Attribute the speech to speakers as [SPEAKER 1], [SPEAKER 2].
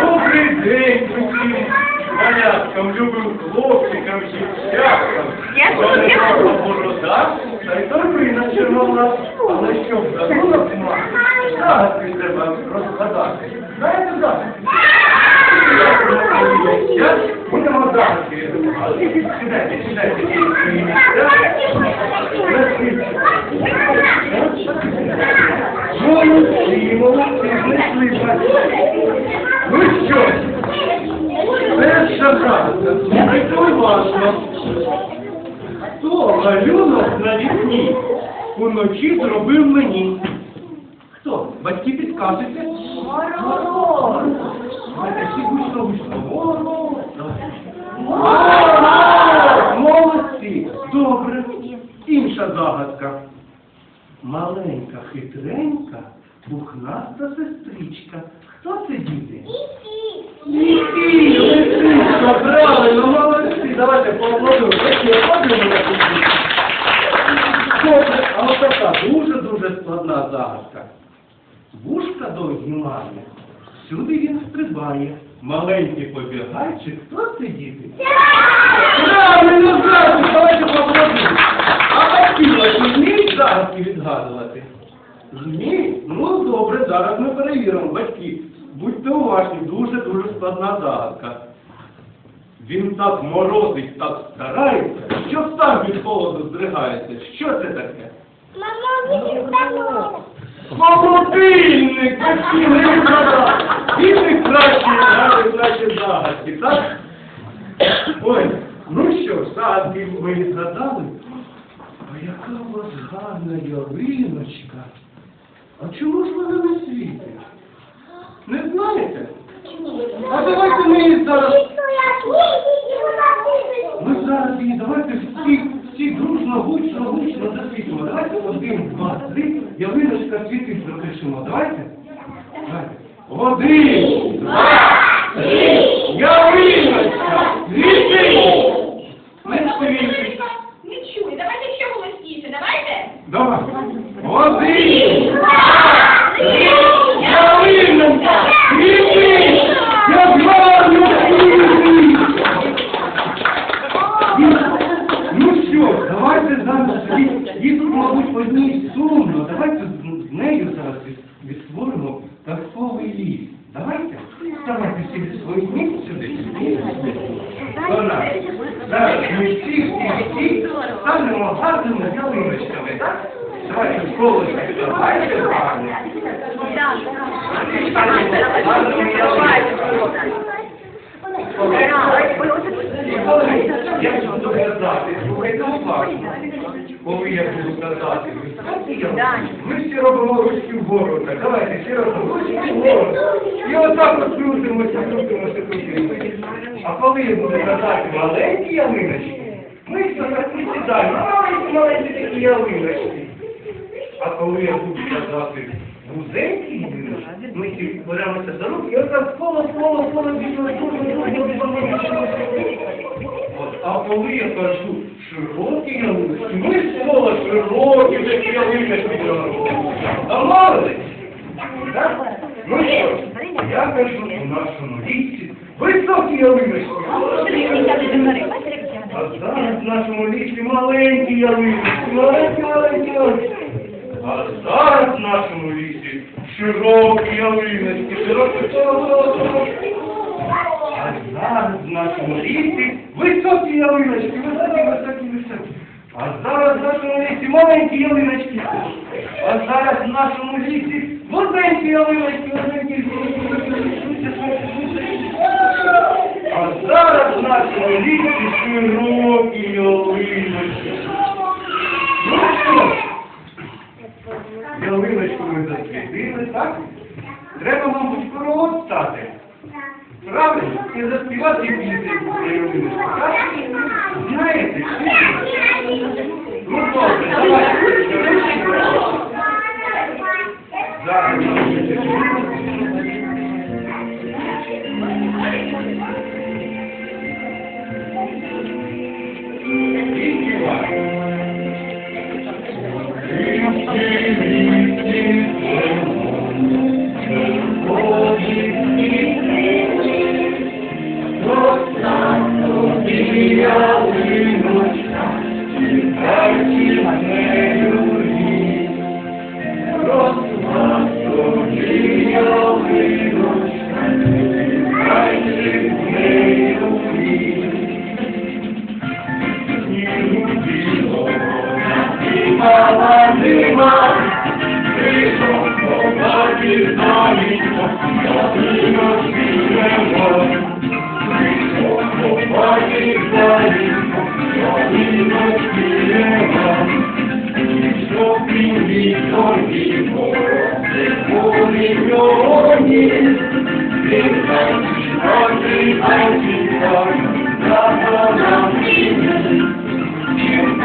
[SPEAKER 1] Добрий день усім маляткам, любим хлопчикам, дівчаткам.
[SPEAKER 2] Я тут,
[SPEAKER 1] Вони
[SPEAKER 2] я тут.
[SPEAKER 1] мала борода, та й торбина червона. Але що б забула б мати? Загадки треба розгадати. Знаєте загадки? Будемо загадки. Сідайте, сідайте. Молодці, молодці, знайшли. Ну що, перша загадка. Слухайте уважно. Хто малюнок на вікні уночі зробив мені? Хто? Батьки підкажете? Мороз. Давайте. Молодці. Добре. Інша загадка. Маленька, хитренька, пухнаста сестричка. Хто це діти? Лісі, лисичка, правильно, молодці. Давайте поаплодуємо. Такі аплодуємо на кухні. А ось така дуже-дуже складна загадка. Вушка довгі має, всюди він стрибає. Маленький побігайчик, хто це діти? Правильно, загадку, давайте поаплодуємо. А батьки ваші вміють загадки відгадувати? Змій? Ну добре, зараз ми перевіримо, батьки. Будьте уважні, дуже-дуже складна загадка. Він так морозить, так старається, що сам від холоду здригається. Що це таке? Холодильник! Не відгадав! Він краще навіть наші загадки, так? Ой, ну що, загадки ви відгадали? А яка у вас гарна ялиночка. А чому ж вона не світить? Не знаєте? А давайте ми її зараз. Ми зараз її давайте всі, всі дружно, гучно, гучно засвітимо. Давайте один, два, три, ялиночка світить запишемо. Давайте? Давайте. Один, два, три, ялиночка світить! Не світить.
[SPEAKER 2] Не чую, давайте ще голосніше, давайте.
[SPEAKER 1] Давай. Один, два, три, ялиночка світить! Як гарно світить! Ну що, давайте зараз їй- їй тут, мабуть, одній сумно. Давайте з- з нею зараз від- відтворимо казковий ліс. Давайте? Давайте всі від своїх місць сюди. До нас. Зараз ми всі, всі, всі станемо гарними ялиночками? Давайте в колочку, давайте гарно. Гарними ялиночками. Я буду казати, слухайте уважно. Коли я буду казати, ми всі робимо ручки вгору. Давайте всі робимо ручки вгору. І отак от крутимося, крутимося. А коли я буду казати маленькі ялиночки, ми так присідаємо, маленькі, такі ялиночки. А коли я буду казати вузенькі ялиночки, ми беремося за руки і отак коло, коло, коло, бігемо, От, А коли я кажу широкі ялиночки, ми з кола широкі такі ялиночки? Так? Ну що, я кажу у нашому лісі високі ялиночки. А зараз в нашому лісі маленькі ялиночки, маленькі, маленькі ялиночки. А зараз в нашому лісі широкі ялиночки, широкі, широкі. А зараз в нашому лісі високі ялиночки, високі, високі, високі. А зараз в нашому лісі маленькі ялиночки. А зараз в нашому лісі вузенькі ялиночки, вузенькі, зараз в широкі ялиночки. Ну що? Ялиночку ми засвітили, так? Треба, мабуть, хоровод стати. Правильно? І заспівати пісню про ялиночку, так? Знаєте? Ну добре, давайте. Зараз. lágrima Vejam como dinâmica Caminhos de amor Vejam como dinâmica Caminhos de amor Sopini, sonico, sepoli, oni Pensante, oggi, oggi, oggi, la buona fine